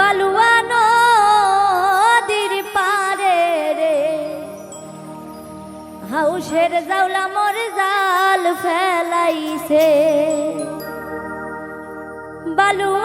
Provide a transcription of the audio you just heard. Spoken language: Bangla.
বালুয়া নদীর পারে রে। হাউসের জাউলা মোর জাল ফেলাইছে। বালুয়া